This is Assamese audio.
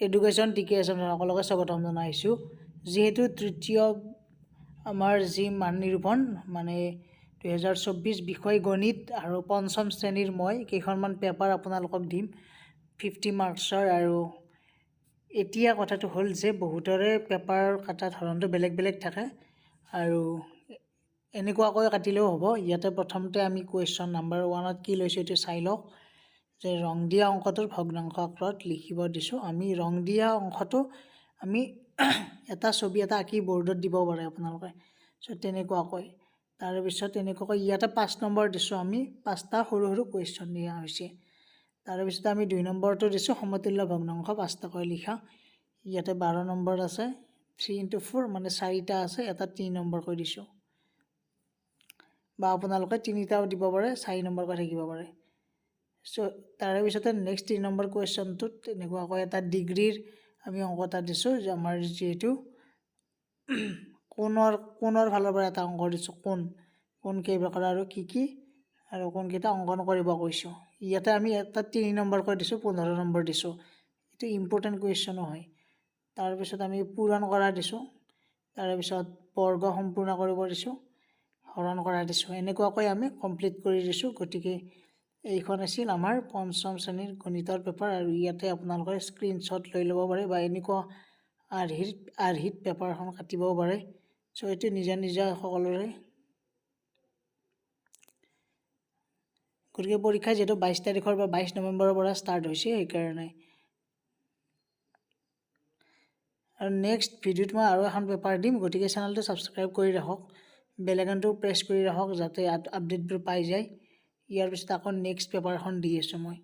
এডুকেশ্যন টি কে এছ সকলোকে স্বাগতম জনাইছোঁ। যিহেতু তৃতীয় আমাৰ যি মান নিৰূপণ মানে দুহেজাৰ চৌব্বিছ বিষয় গণিত আৰু পঞ্চম শ্ৰেণীৰ মই কেইখনমান পেপাৰ আপোনালোকক দিম ফিফটি মাৰ্কছৰ। আৰু এতিয়া কথাটো হ'ল যে বহুতৰে পেপাৰ কটা ধৰণটো বেলেগ বেলেগ থাকে আৰু এনেকুৱাকৈ কাটিলেও হ'ব। ইয়াতে প্ৰথমতে আমি কুৱেশ্যন নাম্বাৰ ওৱানত কি লৈছোঁ এইটো চাই লওক। যে ৰং দিয়া অংকটোৰ ভগ্নাংশ আকাৰত লিখিব দিছোঁ। আমি ৰং দিয়া অংশটো আমি এটা ছবি এটা আঁকি বৰ্ডত দিব পাৰে আপোনালোকে। চ' তেনেকুৱাকৈ। তাৰপিছত তেনেকুৱাকৈ ইয়াতে পাঁচ নম্বৰ দিছোঁ আমি পাঁচটা সৰু সৰু কুৱেশ্যন দিয়া হৈছে। তাৰপিছত আমি দুই নম্বৰটো দিছোঁ সমতুল্য ভগ্নাংশ পাঁচটাকৈ লিখা। ইয়াতে বাৰ নম্বৰ আছে থ্ৰী ইণ্টু ফ'ৰ মানে চাৰিটা আছে এটা তিনি নম্বৰকৈ দিছোঁ। বা আপোনালোকে তিনিটাও দিব পাৰে চাৰি নম্বৰকৈ থাকিব পাৰে। তাৰে পিছতে নেক্সট তিনি নম্বৰ কুৱেশ্যনটোত তেনেকুৱাকৈ এটা ডিগ্ৰীৰ আমি অঙ্ক এটা দিছোঁ, যে আমাৰ যিহেতু কোণৰ কোণৰ ফালৰ পৰা এটা অঙ্ক দিছোঁ কোণ কোণ কেইপ্ৰকাৰ আৰু কি কি, আৰু কোনকেইটা অংকন কৰিব কৈছোঁ। ইয়াতে আমি এটা তিনি নম্বৰকৈ দিছোঁ, পোন্ধৰ নম্বৰ দিছোঁ। এইটো ইম্পৰ্টেণ্ট কুৱেশ্যনো হয়। তাৰপিছত আমি পূৰণ কৰা দিছোঁ। তাৰেপিছত বৰ্গ সম্পূৰ্ণ কৰিব দিছোঁ, হৰণ কৰা দিছোঁ। এনেকুৱাকৈ আমি কমপ্লিট কৰি দিছোঁ, গতিকে এইখন আছিল আমাৰ পঞ্চম শ্ৰেণীৰ গণিতৰ পেপাৰ আৰু ইয়াতে আপোনালোকে স্ক্ৰীনশ্বট লৈ ল'ব পাৰে বা এনেকুৱা আৰ্হিত আৰ্হিত পেপাৰখন কাটিবও পাৰে চ' এইটো নিজা নিজা সকলোৰে। গতিকে পৰীক্ষা যিহেতু বাইছ তাৰিখৰ বা বাইছ নৱেম্বৰৰ পৰা ষ্টাৰ্ট হৈছে সেইকাৰণে। আৰু নেক্সট ভিডিঅ'ত মই আৰু এখন পেপাৰ দিম গতিকে চেনেলটো ছাবস্ক্ৰাইব কৰি ৰাখক বেল আইকনটো প্ৰেছ কৰি ৰাখক যাতে আপডেটবোৰ পাই যায়। ইয়াৰ পিছত আকৌ নেক্সট পেপাৰখন দি আছোঁ মই